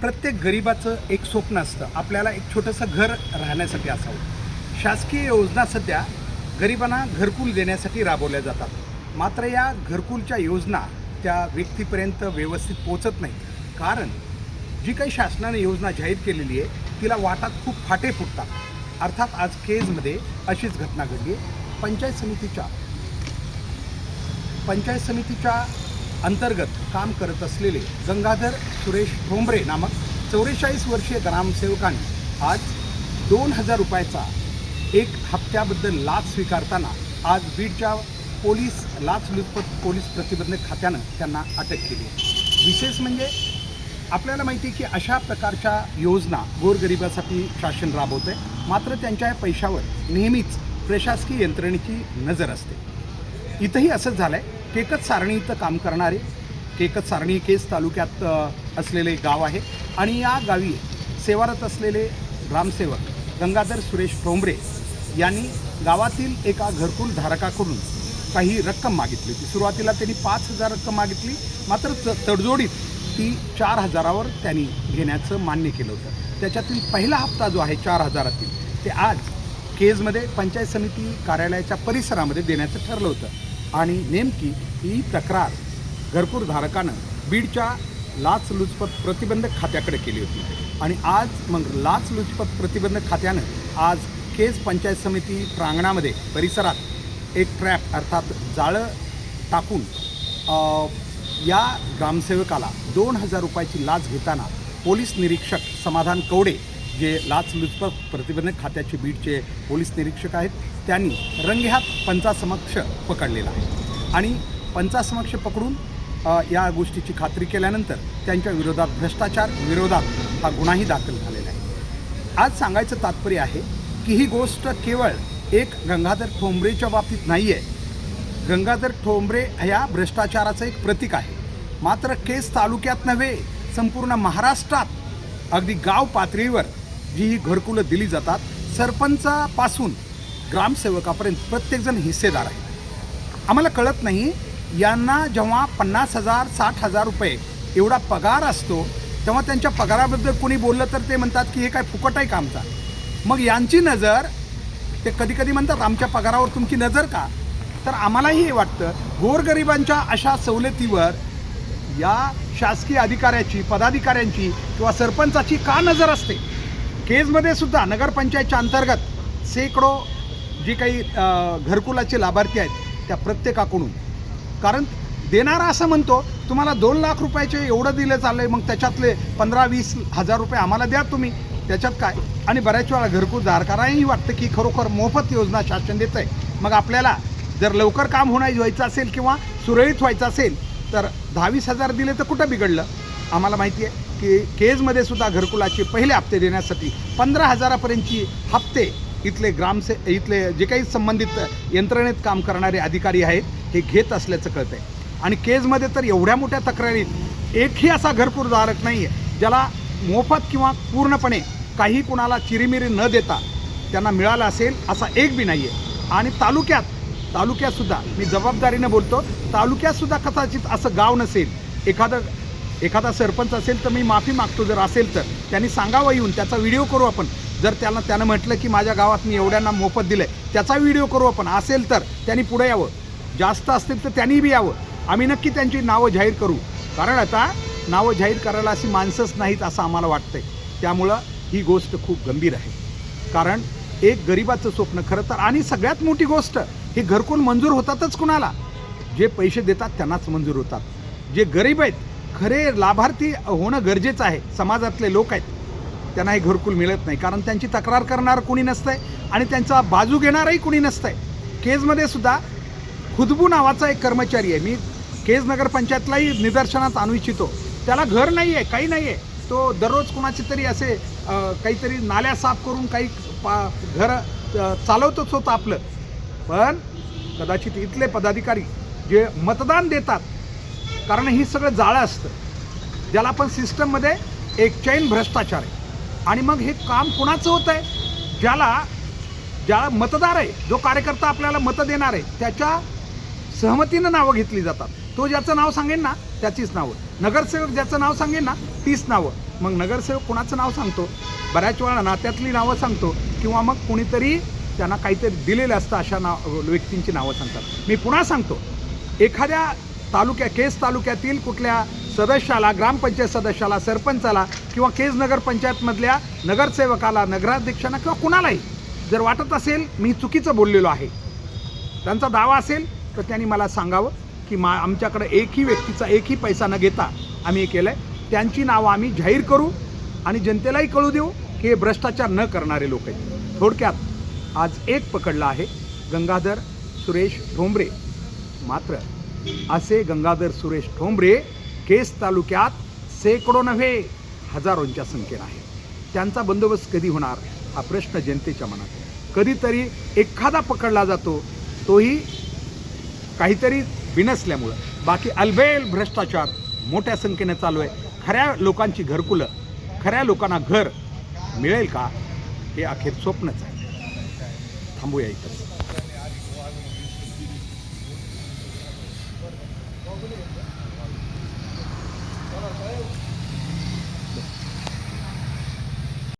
प्रत्येक गरिबाचं एक स्वप्न असतं. आपल्याला एक छोटंसं घर राहण्यासाठी असावं. शासकीय योजना सध्या गरिबांना घरकुल देण्यासाठी राबवल्या जातात. मात्र या घरकुलच्या योजना त्या व्यक्तीपर्यंत व्यवस्थित पोचत नाही कारण जी काही शासनाने योजना जाहीर केलेली आहे तिला वाटात खूप फाटे फुटतात. अर्थात आज केजमध्ये अशीच घटना घडली पंचायत समितीच्या पंचायत समितीच्या अंतर्गत काम करत असलेले गंगाधर सुरेश ठोंबरे नामक चौवेचाळीस वर्षीय ग्रामसेवकांनी आज दोन हजार रुपयाचा एक हप्त्याबद्दल लाच स्वीकारताना आज बीडच्या पोलीस लाचलुचपत पोलीस प्रतिबंधक खात्यानं त्यांना अटक केली आहे. विशेष म्हणजे आपल्याला माहिती आहे की अशा प्रकारच्या योजना गोरगरिबासाठी शासन राबवतं आहे मात्र त्यांच्या पैशावर नेहमीच प्रशासकीय यंत्रणेची नजर असते. इथंही असंच झालं आहे केकत सारणी इथं काम करणारे केकत सारणी केस तालुक्यात असलेले गाव आहे. आणि या गावी सेवारत असलेले ग्रामसेवक गंगाधर सुरेश टोंबरे यांनी गावातील एका घरकुल धारकाकडून काही रक्कम मागितली होती. सुरुवातीला त्यांनी पाच हजार रक्कम मागितली मात्र त तडजोडीत ती चार हजारावर त्यांनी घेण्याचं मान्य केलं होतं. त्याच्यातील पहिला हप्ता जो आहे चार हजारातील ते आज केजमध्ये पंचायत समिती कार्यालयाच्या परिसरामध्ये देण्याचं ठरलं होतं. आणि नेमकी ही तक्रार घरकुल धारकानं बीडच्या लाचलुचपत प्रतिबंधक खात्याकडे केली होती. आणि आज मग लाचलुचपत प्रतिबंधक खात्यानं आज केस पंचायत समिती प्रांगणामध्ये परिसरात एक ट्रॅप अर्थात जाळं टाकून या ग्रामसेवकाला दोन हजार रुपयाची लाच घेताना पोलीस निरीक्षक समाधान कवडे जे लाचलुचपत प्रतिबंधक खात्याचे बीडचे पोलीस निरीक्षक आहेत त्यांनी रंगेहात पंचासमक्ष पकडलेला आहे. आणि पंचासमक्ष पकडून या गोष्टीची खात्री केल्यानंतर त्यांच्या विरोधात भ्रष्टाचार विरोधात हा गुन्हाही दाखल झालेला आहे. आज सांगायचं तात्पर्य आहे की ही गोष्ट केवळ एक गंगाधर ठोंबरेच्या बाबतीत नाही आहे गंगाधर ठोंबरे ह्या भ्रष्टाचाराचं एक प्रतीक आहे. मात्र केस तालुक्यात नव्हे संपूर्ण महाराष्ट्रात अगदी गाव पातळीवर जी ही घरकुलं दिली जातात. सरपंचापासून ग्रामसेवकापर्यंत प्रत्येकजण हिस्सेदार आहे आम्हाला कळत नाही यांना जेव्हा पन्नास हजार साठ हजार रुपये एवढा पगार असतो तेव्हा त्यांच्या पगाराबद्दल कोणी बोललं तर ते म्हणतात की हे काय फुकट आहे का आमचा? मग यांची नजर ते कधी कधी म्हणतात आमच्या पगारावर तुमची नजर का? तर आम्हालाही हे वाटतं गोरगरिबांच्या अशा सवलतीवर या शासकीय अधिकाऱ्याची पदाधिकाऱ्यांची किंवा सरपंचाची का नजर असते? केजमध्ये सुद्धा नगरपंचायतच्या अंतर्गत शेकडो जी काही घरकुलाचे लाभार्थी आहेत त्या प्रत्येकाकडून. कारण देणारा असं म्हणतो तुम्हाला दोन लाख रुपयाचे एवढं दिलं चाललं आहे मग त्याच्यातले पंधरा वीस हजार रुपये आम्हाला द्या तुम्ही. त्याच्यात काय? आणि बऱ्याच वेळा घरकुल धारकाराही वाटतं की खरोखर मोफत योजना शासन देतं आहे मग आपल्याला जर लवकर काम होणार व्हायचं असेल किंवा सुरळीत व्हायचं असेल तर दहावीस हजार दिले तर कुठं बिघडलं? आम्हाला माहिती आहे. की केजमध्ये सुद्धा घरकुलाचे पहिले हप्ते देण्यासाठी पंधरा हजारापर्यंतची हप्ते इथले ग्रामसे इथले जे काही संबंधित यंत्रणेत काम करणारे अधिकारी आहेत हे घेत असल्याचं कळतं आहे आणि केजमध्ये तर एवढ्या मोठ्या तक्रारीत एकही असा घरकुलधारक नाही आहे ज्याला मोफत किंवा पूर्णपणे काही कुणाला चिरीमिरी न देता त्यांना मिळालं असेल असा एक बी नाही आहे आणि तालुक्यात तालुक्यातसुद्धा मी जबाबदारीनं बोलतो तालुक्यातसुद्धा कदाचित असं गाव नसेल एखादं एखादा सरपंच असेल तर मी माफी मागतो जर असेल तर. त्यांनी सांगावं येऊन त्याचा व्हिडिओ करू आपण. जर त्याला त्यानं म्हटलं की माझ्या गावात मी एवढ्यांना मोफत दिलं आहे त्याचा व्हिडिओ करू आपण. असेल तर त्यांनी पुढे यावं. जास्त असतील तर त्यांनी बी यावं. आम्ही नक्की त्यांची नावं जाहीर करू. कारण आता नावं जाहीर करायला अशी माणसंच नाहीत असं आम्हाला वाटतंय. त्यामुळं ही गोष्ट खूप गंभीर आहे. कारण एक गरिबाचं स्वप्न खरं तर आणि सगळ्यात मोठी गोष्ट हे घरकुल मंजूर होतातच कुणाला? जे पैसे देतात त्यांनाच मंजूर होतात. जे गरीब आहेत खरे लाभार्थी होणं गरजेचं आहे. समाजातले लोक आहेत. त्यांना हे घरकुल मिळत नाही. कारण त्यांची तक्रार करणार कोणी नसतंय आणि त्यांचा बाजू घेणारही कोणी नसतंय. केजमध्ये सुद्धा खुदबू नावाचा एक कर्मचारी आहे. मी केज नगरपंचायतलाही निदर्शनात आणू इच्छितो त्याला घर नाही आहे काही नाही आहे तो दररोज कोणाचे तरी असे काहीतरी नाल्या साफ करून काही पा घर चालवतोच चालवतच होतं आपलं. पण कदाचित इथले पदाधिकारी जे मतदान देतात कारण ही सगळं जाळं असतं. ज्याला आपण सिस्टममध्ये एक चैन भ्रष्टाचार आहे. आणि मग हे काम कुणाचं होतं आहे? ज्याला ज्याला मतदार आहे जो कार्यकर्ता आपल्याला मतं देणार आहे त्याच्या सहमतीनं नावं घेतली जातात. तो ज्याचं नाव सांगेन ना त्याचीच नावं. नगरसेवक ज्याचं नाव सांगेन ना तीच नावं. मग नगरसेवक कोणाचं नाव सांगतो? बऱ्याच वेळा नात्यातली नावं सांगतो. किंवा मग कुणीतरी त्यांना काहीतरी दिलेलं असतं अशा नाव व्यक्तींची नावं सांगतात. मी पुन्हा सांगतो. एखाद्या तालुक्या केस तालुक्यातील कुठल्या सदस्याला ग्रामपंचायत सदस्याला सरपंचाला किंवा केज नगरपंचायतमधल्या नगरसेवकाला नगराध्यक्षांना किंवा कुणालाही जर वाटत असेल मी चुकीचं बोललेलो आहे त्यांचा दावा असेल तर त्यांनी मला सांगावं की मा आमच्याकडे एकही व्यक्तीचा एकही पैसा न घेता आम्ही हे केलं आहे त्यांची नावं आम्ही जाहीर करू आणि जनतेलाही कळू देऊ की हे भ्रष्टाचार न करणारे लोक आहेत. थोडक्यात आज एक पकडला आहे गंगाधर सुरेश ठोंबरे. मात्र असे गंगाधर सुरेश ठोंबरे केस तालुक्यात शेकडो नव्हे हजारोंच्या संख्येनं आहे त्यांचा बंदोबस्त कधी होणार हा प्रश्न जनतेच्या मनात कधीतरी एखादा पकडला जातो तोही काहीतरी बिनसल्यामुळं. बाकी अलबेल भ्रष्टाचार मोठ्या संख्येनं चालू आहे. खऱ्या लोकांची घरकुलं खऱ्या लोकांना घर मिळेल का हे अखेर स्वप्नच आहे. थांबूया इथंच బాగులేదు